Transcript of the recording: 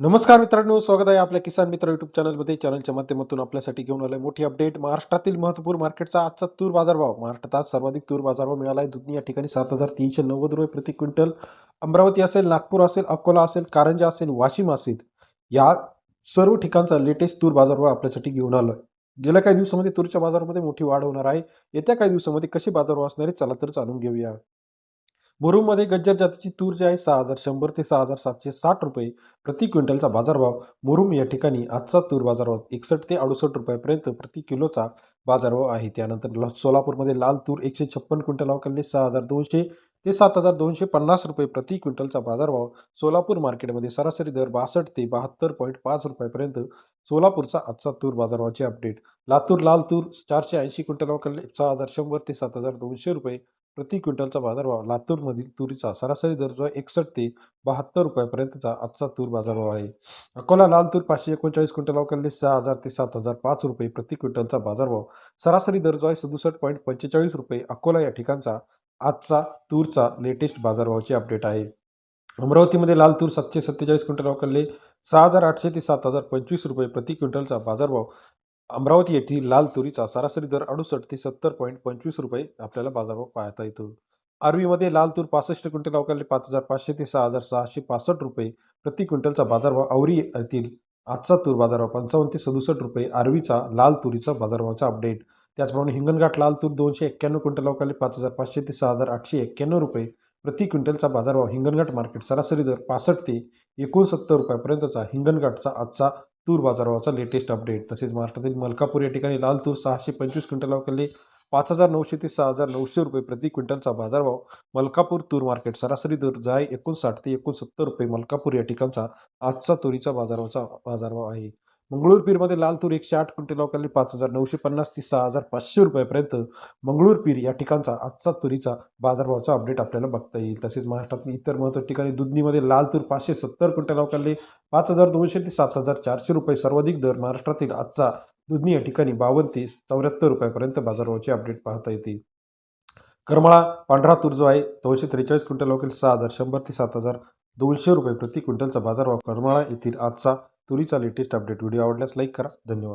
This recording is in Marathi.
नमस्कार मित्रांनो स्वागत आहे आपल्या किसान मित्र युट्यूब चॅनलमध्ये चॅनलच्या माध्यमातून आपल्यासाठी घेऊन आलोय मोठी अपडेट महाराष्ट्रातील महत्त्वपूर्ण मार्केटचा आजचा तूर बाजारभाव. महाराष्ट्रात आज सर्वाधिक तूर बाजारभाव मिळाला आहे दुधनी या ठिकाणी सात हजार तीनशे नव्वद रुपये प्रति क्विंटल. अमरावती असेल नागपूर असेल अकोला असेल कारंजा असेल वाशिम असेल या सर्व ठिकाणचा लेटेस्ट तूर बाजारभाव आपल्यासाठी घेऊन आलो आहे गेल्या काही दिवसामध्ये तूरच्या बाजारामध्ये मोठी वाढ होणार आहे. येत्या काही दिवसामध्ये कसे बाजारभाव असणार आहे चला तर जाणून घेऊया. मुरुममध्ये गज्जर जातीची तूर जी आहे सहा हजार शंभर ते सहा हजार सातशे साठ रुपये प्रति क्विंटलचा बाजारभाव. मुरुम या ठिकाणी आजचा तूर बाजारभाव एकसष्ट ते अडुसष्ट रुपयापर्यंत प्रति किलोचा बाजारभाव आहे. त्यानंतर ल- सोलापूरमध्ये लाल तूर एकशे छप्पन क्विंटल अवकालले सहा हजार दोनशे ते सात हजार दोनशे पन्नास रुपये प्रति क्विंटलचा बाजारभाव. सोलापूर मार्केटमध्ये सरासरी दर बासष्ट ते बहात्तर पॉईंट पाच रुपयापर्यंत सोलापूरचा आजचा तूर बाजारभावाचे अपडेट. लातूर लाल तूर चारशे ऐंशी क्विंटल अवकालले सहा हजार शंभर ते सात हजार दोनशे रुपये प्रति क्विंटलचा बाजारभाव लातूरमधील तुरीचा सरासरी दर जो आहे एकसष्ट ते बहात्तर रुपयापर्यंतचा आजचा तूर बाजारभाव आहे. अकोला लाल तूर पाचशे एकोणचाळीस क्विंटल अवकालले सहा हजार ते सात हजार पाच रुपये प्रति क्विंटलचा बाजारभाव. सरासरी दर जो आहे सदुसष्ट पॉईंट पंचेचाळीस रुपये अकोला या ठिकाणचा आजचा तूरचा लेटेस्ट बाजारभावाची अपडेट आहे. अमरावतीमध्ये लाल तूर सातशे सत्तेचाळीस क्विंटल अवकालले सहा हजार आठशे ते सात हजार पंचवीस रुपये प्रति क्विंटलचा बाजारभाव. अमरावती येथील लाल तुरीचा सरासरी दर अडुसष्ट ते सत्तर पॉईंट पंचवीस रुपये आपल्याला बाजारभाव पाहता येतो. आरवीमध्ये लाल तूर पासष्ट क्विंटल अवकाळी पाच हजार पाचशे ते सहा हजार सहाशे पासष्ट रुपये प्रति क्विंटलचा बाजारभाव आवरी येथील आजचा तूर बाजारभाव पंचावन्न ते सदुसष्ट रुपये आरवीचा लाल तुरीचा बाजारभावाचा अपडेट त्याचप्रमाणे हिंगणघाट लाल तूर दोनशे एक्क्याण्णव क्विंटल अवकाळी पाच हजार पाचशे ते सहा हजार आठशे एक्क्याण्णव रुपये प्रति क्विंटलचा बाजारभाव हिंगणघाट मार्केट सरासरी दर पासष्ट ते एकोणसत्तर रुपयापर्यंतचा हिंगणघाटचा आजचा तूर बाजारभावाचा लेटेस्ट अपडेट तसेच महाराष्ट्रातील मलकापूर या ठिकाणी लाल तूर सहाशे पंचवीस क्विंटल अवकालले पाच हजार नऊशे ते सहा हजार नऊशे रुपये प्रति क्विंटलचा बाजारभाव. मलकापूर तूर मार्केट सरासरी दर जाय एकोणसाठ ते एकोणसत्तर रुपये मलकापूर या ठिकाणचा आजचा तुरीचा बाजारभावाचा बाजारभाव आहे. मंगळूर पीरमध्ये लाल तूर एकशे आठ क्विंटल अवकालले पाच हजार नऊशे पन्नास ते सहा हजार पाचशे रुपयापर्यंत मंगळूर पीर या ठिकाणचा आजचा तुरीचा बाजारभावाचा अपडेट आपल्याला बघता येईल. तसेच महाराष्ट्रातील इतर महत्त्वाच्या ठिकाणी दुधनीमध्ये लाल तूर पाचशे सत्तर क्विंटल अवकालले पाच हजार दोनशे ते सात हजार चारशे रुपये सर्वाधिक दर महाराष्ट्रातील आजचा दुधनी या ठिकाणी बावन्न ते चौऱ्याहत्तर रुपयापर्यंत बाजारभावाचे अपडेट पाहता येतील करमाळा पांढरा तूर जो आहे दोनशे त्रेचाळीस क्विंटल अवकाल सहा हजार शंभर ते सात हजार दोनशे रुपये प्रति क्विंटलचा बाजारभाव करमाळा येथील आजचा तुरीचा लेटेस्ट अपडेट. व्हिडिओ आवडल्यास लाईक करा. धन्यवाद.